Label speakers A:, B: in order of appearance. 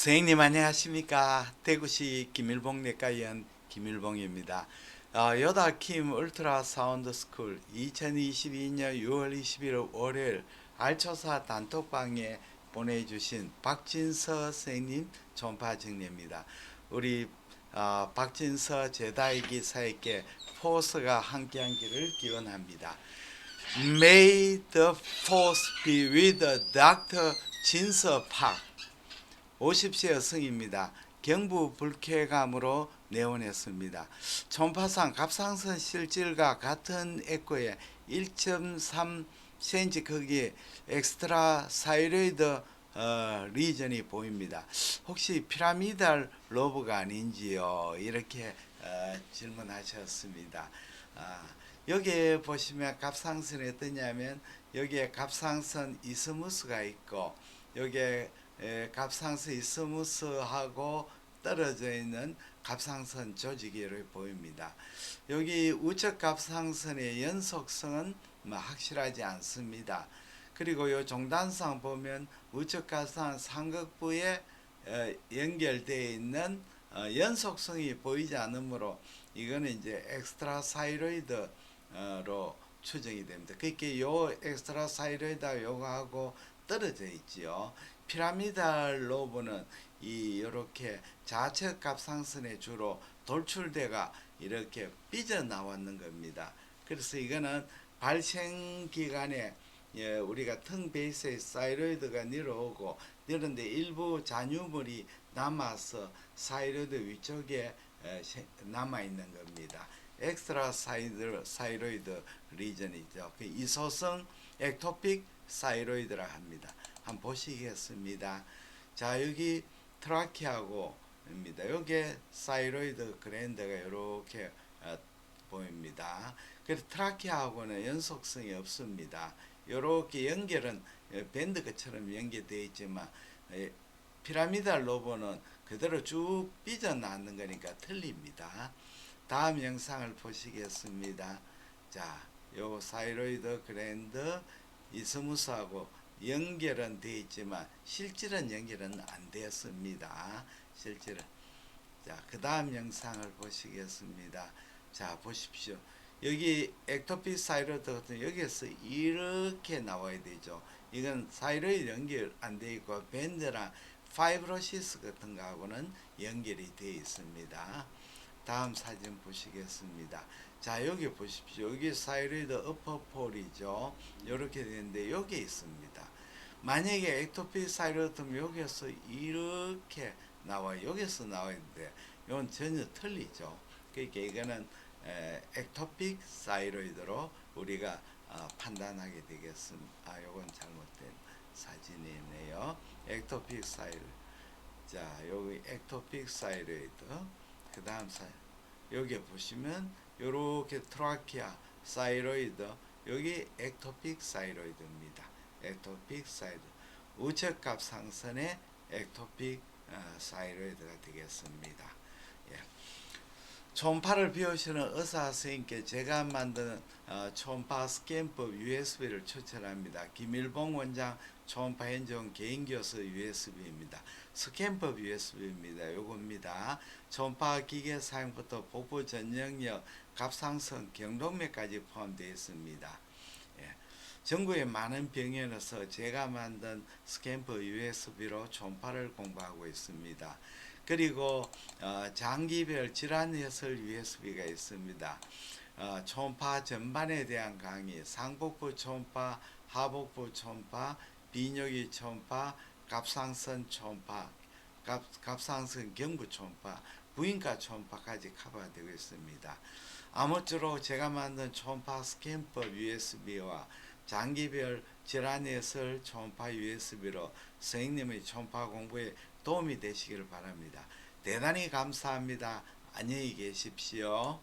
A: 선생님 안녕하십니까 대구시 김일봉 내과의원 김일봉입니다. 어, 여다킴 울트라 사운드 스쿨 2022년 6월 21일 월요일 알초사 단톡방에 보내주신 박진서 선생님 전파 정리입니다. 우리 어, 박진서 제다이 기사에게 포스가 함께한기를 기원합니다. May the force be with Dr. 진서 팍 50세 여성입니다. 경부 불쾌감으로 내원했습니다. 전파상 갑상선 실질과 같은 에코에 1.3cm 크기 엑스트라 사이로이드 어, 리전이 보입니다. 혹시 피라미달 로브가 아닌지요? 이렇게 어, 질문하셨습니다. 아, 여기에 보시면 갑상선이 어떠냐면 여기에 갑상선 이스무스가 있고 여기에 에, 갑상선 이스무스하고 떨어져 있는 갑상선 조직이 보입니다. 여기 우측 갑상선의 연속성은 뭐 확실하지 않습니다. 그리고 요 종단상 보면 우측 갑상 상극부에 어, 연결되어 있는 어, 연속성이 보이지 않으므로 이거는 이제 엑스트라 사이로이드로 추정이 됩니다. 그렇게 요 엑스트라 사이로이드 요거하고 떨어져 있지요. 피라미달 로브는 이 이렇게 좌측 갑상선에 주로 돌출대가 이렇게 삐져 나왔는 겁니다. 그래서 이거는 발생 기간에 예, 우리가 등 베이스에 사이로이드가 내려오고 내려는데 일부 잔유물이 남아서 사이로이드 위쪽에 에, 세- 남아 있는 겁니다. 엑스트라 사이드, 사이로이드 리전이죠. 그 이소성 엑토픽 사이로이드라 합니다. 한번 보시겠습니다. 자 여기 트라키하고입니다. 여기에 사이로이드 그랜드가 이렇게 어, 보입니다. 그래서 트라키하고는 연속성이 없습니다. 이렇게 연결은 어, 밴드 것처럼 연결되어 있지만 에, 피라미달 로버는 그대로 쭉 삐져나왔는 거니까 틀립니다. 다음 영상을 보시겠습니다. 자, 요 사이로이드 그랜드 이스무스하고 연결은 되어 있지만 실질은 연결은 안 되었습니다. 실질은 자, 그 다음 영상을 보시겠습니다. 자, 보십시오. 여기 엑토피 사이로이드 같은 여기에서 이렇게 나와야 되죠. 이건 사이로이드 연결 안 돼 있고 밴드랑 파이브로시스 같은 거하고는 연결이 되어 있습니다. 다음 사진 보시겠습니다. 자 여기 보십시오. 여기 사이로이드 어퍼폴이죠. 이렇게 되는데 여기 있습니다. 만약에 엑토피 사이로이드면 여기서 이렇게 나와요. 여기서 나와있는데 이건 전혀 틀리죠. 그러니까 이거는 에, 엑토픽 사이로이드로 우리가 어, 판단하게 되겠습니다. 아, 요건 잘못된 사진이네요. 엑토픽 사이로. 자, 여기 엑토픽 사이로이드. 그 다음 사 여기 보시면 요렇게 트라키아 사이로이드 여기 엑토픽 사이로이드입니다. 엑토픽 사이드 우측 갑상선의 엑토픽 어, 사이로이드가 되겠습니다. 예. 초음파를 비우시는 의사 선생님께 제가 만든 어, 초음파 스캔법 USB를 추천합니다. 김일봉 원장 초음파 현종 개인 교수 USB입니다. 스캔법 USB입니다. 요겁니다. 초음파 기계 사용부터 복부 전역력, 갑상선, 경동맥까지 포함되어 있습니다. 예. 전국의 많은 병원에서 제가 만든 스캔퍼 USB로 초음파를 공부하고 있습니다. 그리고 어, 장기별 질환 해설 USB가 있습니다. 어, 초음파 전반에 대한 강의, 상복부 초음파, 하복부 초음파, 비뇨기 초음파, 갑상선 초음파, 갑, 갑상선 경부 초음파, 부인과 초음파까지 커버되고 있습니다. 아무쪼록 제가 만든 초음파 스캔법 USB와 장기별 질환 해설 초음파 USB로 선생님의 초음파 공부에 도움이 되시기를 바랍니다. 대단히 감사합니다. 안녕히 계십시오.